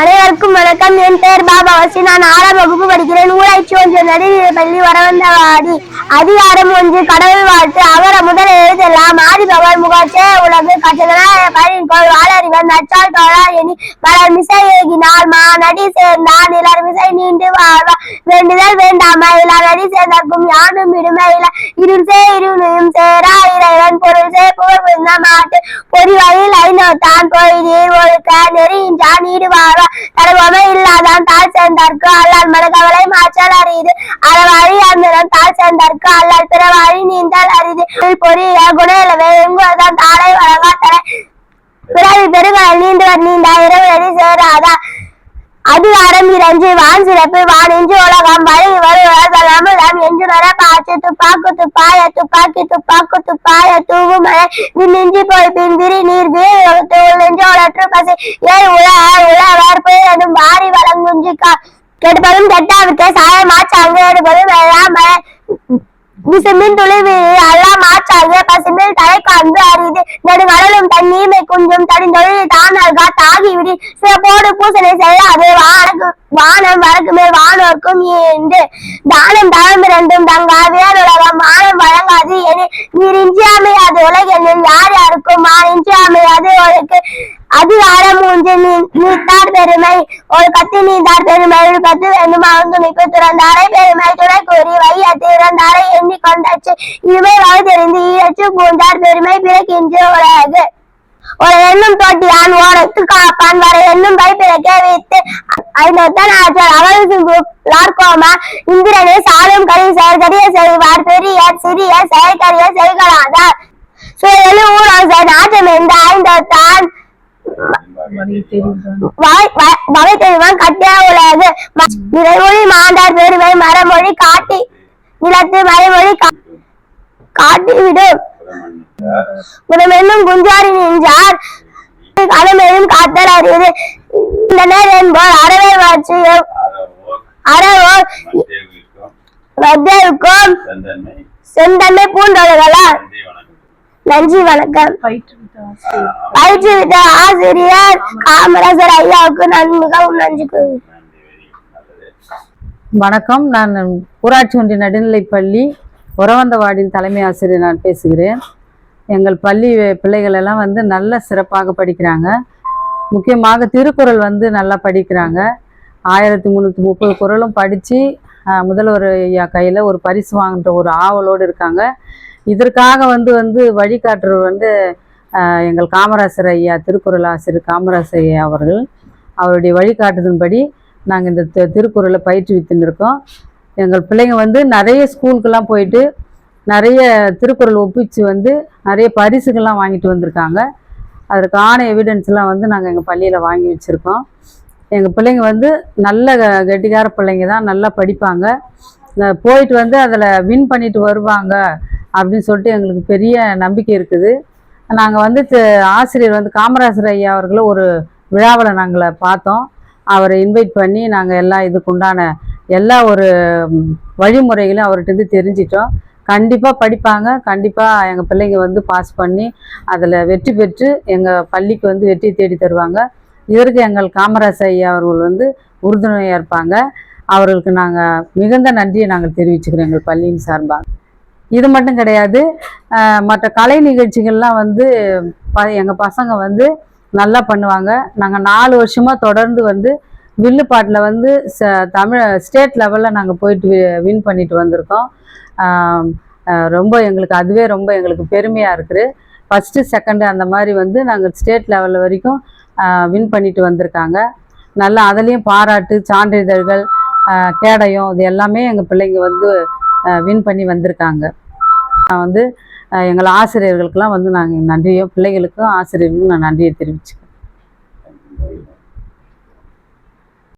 அனைவருக்கும் வணக்கம். என் பெயர் பாபாவசி நான் ஆறாம் வகுப்பு படிக்கிறேன். ஊராட்சி ஒன்று நடுநிலை பள்ளி வரவந்தவாடி அதிகாரம் ஒன்று கடவுள் வாழ்த்து. அவர முதல் எழுதலாம். ஆதி பகவான் முகாச்சே உலகு கட்டதனாய பழின் கோள் வாழறிவன் நச்சால் தோழா எனி பலர் மிசை ஏகினால் மா நடி சேர்ந்தான் நிலர் மிசை நீண்டு வாழ்வா. வேண்டுதல் வேண்டாமா? இலா நடி சேர்ந்தார்க்கும் யானும் இடுமையில. இருள் சே இருளையும் சேரா. இறைவன் பொருள் சே புகழ் மாட்டு பொறி வழியில் ஐநோத்தான் போய் நீர் ஒழுக்க நெறியின்றான் நீடுவாரா தருவமே இல்லாதான் தாழ் சேர்ந்தார்க்கு அல்லால் மனகவலை மாற்றல் அறியுது அறவாழி அந்தரம் தாழ் சேர்ந்தார்க்கு அல்லால் பிற வழி நீந்தல் அறிது பொறிய குணையிலவே எங்குவதான் தாளை வழங்கா தர பிறவி பெருமாள் நீண்டுவர் நீண்டா இரவு நெறி சேராதா? அதிகாரம் இறஞ்சி வான் சிறப்பு வான் என்று உலகம் வழி வருவதெல்லாம் என்று வர காற்று துப்பாக்கு துப்பாய துப்பாக்கி துப்பாக்கு துப்பாய தூவு மழை விண்ணின்றி போய் பிந்திரி நீர் வீர் தூள் என்று உலற்று பசி. ஏழ் உல உல உழவர் பெயரும் வாரி வழங்குஞ்சி கெடுப்பதும் கெட்டாவிற்கே சாய மாச்சாங்க எடுப்பதும் எல்லாம் மழை விசும்பின் துளிவி அல்லா மாற்றாகிய பசும்பில் தலை காண்பு அரிது. நெடுங்கடலும் தன் நீமை குஞ்சும் தனி தொழில் தடிந்தொழில் தானல்கா தாகி விடி சிறப்போடு பூசனை செய்யாது வானக்கு வானம் வரக்கு மேல் வானோர்க்கும் ஈண்டு தானம் தளம் இரண்டும் தங்கா வேறுலகம் மானம் வழங்காது என நீர் இன்றி அமையாது உலகெனில். யார் யாருக்கும் மான் இன்றி அமையாது உனக்கு. அதிகாரம் ஒன்று நீ- நீத்தார் பெருமை. ஒரு கத்து நீந்தார் பெருமை. ஒரு கத்து வேண்டும் அவன் துணிப்பு துறந்தாரை. பெருமை துணை கூறி வையத்து இறந்தாரை எண்ணி கொண்டாச்சு. இவை வாழ் தெரிந்து ஈழச்சு பூந்தார் பெருமை. பிறக்கின்ற உலகு. ஒரு எண்ணும் தொட்டியான் ஓடத்து காப்பான் வர எண்ணும் பை கேவித்து வைத்து ஐநூத்தன் ஆற்றல் அவள் லார்கோமா இந்திரனே சாலும் கரி செயற்கரிய செய்வார் பெரிய சிறிய செயற்கரிய செய்களாதார் சுயலு ஊழல் நாட்டம் என்ற ஐந்தத்தான். வகை தெளிவான் கட்டியா உலகு. ம- நிறைமொழி மாண்டார் பெருமை மரமொழி காட்டி நிலத்து மறைமொழி காட்டிவிடும். குணமென்னும் குஞ்சாரி நின்றார். களமெனும் காத்தல் அறியுது இந்த நேரம் என்போர் அறவே வாட்சி அறவோ வத்தேவுக்கும் செந்தன்மை பூண்டவர்களால் நன்றி வணக்கம். பயிற்றுவித்த ஆசிரியர் காமராசர் ஐயாவுக்கு நான் மிகவும் நன்றி கூறுகிறேன் வணக்கம். நான் ஊராட்சி ஒன்றிய நடுநிலைப்பள்ளி உறவந்தவாடியின் தலைமை ஆசிரியர் நான் பேசுகிறேன். எங்கள் பள்ளி பிள்ளைகள் எல்லாம் வந்து நல்ல சிறப்பாக படிக்கிறாங்க. முக்கியமாக திருக்குறள் வந்து நல்லா படிக்கிறாங்க. ஆயிரத்தி முந்நூற்றி முப்பது குறளும் படித்து முதல்வர் ஐயா கையில் ஒரு பரிசு வாங்குற ஒரு ஆவலோடு இருக்காங்க. இதற்காக வந்து வந்து வழிகாட்டுறவர் வந்து எங்கள் காமராசர் ஐயா திருக்குறள் ஆசிரியர் காமராசர் ஐயா அவர்கள். அவருடைய வழிகாட்டுதன்படி நாங்கள் இந்த திருக்குறளை பயிற்றுவித்துன்னு இருக்கோம். எங்கள் பிள்ளைங்க வந்து நிறைய ஸ்கூலுக்கெல்லாம் போயிட்டு நிறைய திருக்குறள் ஒப்பிச்சு வந்து நிறைய பரிசுகள்லாம் வாங்கிட்டு வந்திருக்காங்க. அதற்கான எவிடன்ஸ்லாம் வந்து நாங்கள் எங்கள் பள்ளியில் வாங்கி வச்சுருக்கோம். எங்கள் பிள்ளைங்க வந்து நல்ல க- கெட்டிக்கார பிள்ளைங்க தான் நல்லா படிப்பாங்க. போயிட்டு வந்து அதில் வின் பண்ணிட்டு வருவாங்க அப்படின்னு சொல்லிட்டு எங்களுக்கு பெரிய நம்பிக்கை இருக்குது. நாங்கள் வந்து ஆசிரியர் வந்து காமராசர் ஐயா அவர்களை ஒரு விழாவில் நாங்களை பார்த்தோம். அவரை இன்வைட் பண்ணி நாங்கள் எல்லாம் இதுக்கு உண்டான எல்லா ஒரு வழிமுறைகளும் வழிமுறைகளையும் அவர்கிட்ட தெரிஞ்சிட்டோம். கண்டிப்பாக படிப்பாங்க. கண்டிப்பாக எங்கள் பிள்ளைங்க வந்து பாஸ் பண்ணி அதில் வெற்றி பெற்று எங்கள் பள்ளிக்கு வந்து வெற்றி தேடி தருவாங்க. இதற்கு எங்கள் காமராஜ் ஐயா அவர்கள் வந்து உறுதுணையாக இருப்பாங்க. அவர்களுக்கு நாங்கள் மிகுந்த நன்றியை நாங்கள் தெரிவிச்சுக்கிறோம் எங்கள் பள்ளியின் சார்பாக. இது மட்டும் கிடையாது மற்ற கலை நிகழ்ச்சிகள்லாம் வந்து ப எங்கள் பசங்க வந்து நல்லா பண்ணுவாங்க. நாங்கள் நாலு வருஷமாக தொடர்ந்து வந்து வில்லுப்பாட்டில் வந்து ச தமிழ் ஸ்டேட் லெவலில் நாங்கள் போயிட்டு வின் பண்ணிட்டு வந்திருக்கோம். ரொம்ப எங்களுக்கு அதுவே ரொம்ப எங்களுக்கு பெருமையாக இருக்குது. ஃபஸ்ட்டு செகண்டு அந்த மாதிரி வந்து நாங்கள் ஸ்டேட் லெவல் வரைக்கும் வின் பண்ணிட்டு வந்திருக்காங்க. நல்லா அதுலேயும் பாராட்டு சான்றிதழ்கள் கேடயம் இது எல்லாமே எங்கள் பிள்ளைங்க வந்து வின் பண்ணி வந்திருக்காங்க. நான் வந்து எங்கள் ஆசிரியர்களுக்கெல்லாம் வந்து நாங்கள் நன்றியும் பிள்ளைகளுக்கும் ஆசிரியர்களுக்கும் நான் நன்றியை தெரிவிச்சுக்கிறேன்.